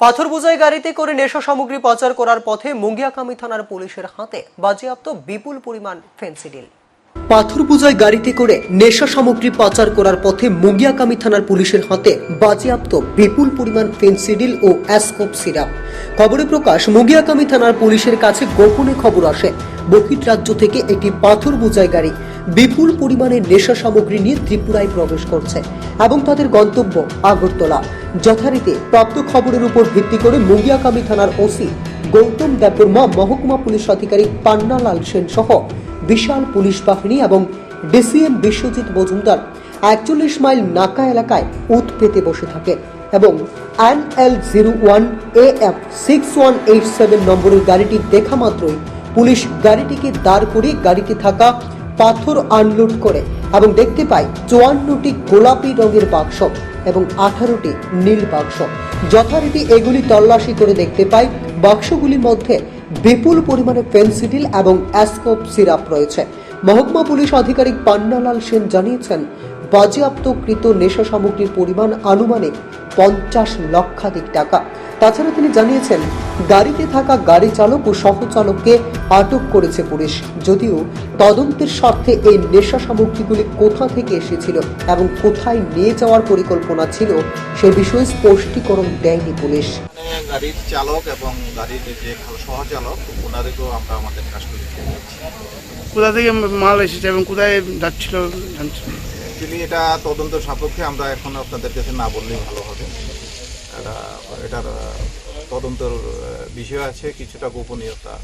পাথর বোঝাই গাড়িতে করে নেশা সামগ্রী পাচার করার পথে মুঙ্গিয়াকামি থানার পুলিশের হাতে বাজেয়াপ্ত বিপুল পরিমাণ ফেন্সিডিল পাথর বোঝাই গাড়িতে করে নেশা সামগ্রী পাচার করার পথে মুঙ্গিয়াকামি থানার পুলিশের হাতে বাজেয়াপ্ত বিপুল পরিমাণ ফেন্সিডিল ও অ্যাসকোপ সিরাপ। খবরে প্রকাশ, মুঙ্গিয়াকামি থানার পুলিশের কাছে গোপনে খবর আসে। বহির রাজ্য থেকে একটি পাথর বোঝাই গাড়ি বিপুল পরিমাণে নেশা সামগ্রী নিয়ে ত্রিপুরায় প্রবেশ করছে এবং তাদের গন্তব্য আগরতলা। যথারীতি প্রাপ্ত খবরের উপর ভিত্তি করে মুঙ্গিয়াকামি থানার ওসি গৌতম দেববর্মা, মহকুমা পুলিশ আধিকারিক পান্নালাল সেন সহ বিশাল পুলিশ বাহিনী এবং ডিসিএম বিশ্বজিৎ মজুমদার একচল্লিশ মাইল নাকা এলাকায় উত পেতে বসে থাকে এবং N L zero one A F six one eight seven নম্বরের গাড়িটি দেখা মাত্রই পুলিশ গাড়িটিকে দাঁড় করে গাড়িতে থাকা পাথর আনলোড করে এবং দেখতে পাই চুয়ান্নটি গোলাপি রঙের বাক্স এবং আঠারোটি নীল বাক্স। যথারীতি এগুলি তল্লাশি করে দেখতে পাই। বাক্সগুলির মধ্যে বিপুল পরিমাণে ফেন্সিডিল এবং অ্যাসকোপ সিরাপ রয়েছে। মহকুমা পুলিশ আধিকারিক পান্নালাল সেন জানিয়েছেন বাজেয়াপ্তকৃত নেশা সামগ্রীর পরিমাণ আনুমানিক পঞ্চাশ লক্ষাধিক টাকা। তাছাড়া তিনি জানিয়েছেন গাড়িতে থাকা গাড়ি চালক ও সহচালককে আটক করেছে পুলিশ যদিও তদন্তের স্বার্থে এই নেশা সামগ্রীগুলি কোথা থেকে এসেছিল এবং কোথায় নিয়ে যাওয়ার পরিকল্পনা ছিল সে বিষয়ে স্পষ্টীকরণ দেয়নি পুলিশ। গাড়ির চালক এবং গাড়ির যে সহচালক ওনাদেরকেও আমরা আমাদের দিচ্ছি কোথা থেকে মাল এসেছে এবং কোথায় যাচ্ছিল জানছেন অ্যাকচুয়ালি এটা তদন্ত সাপেক্ষে আমরা এখন আপনাদের কাছে না বললেই ভালো হবে। এটা এটার তদন্তর বিষয় আছে, কিছুটা গোপনীয়তা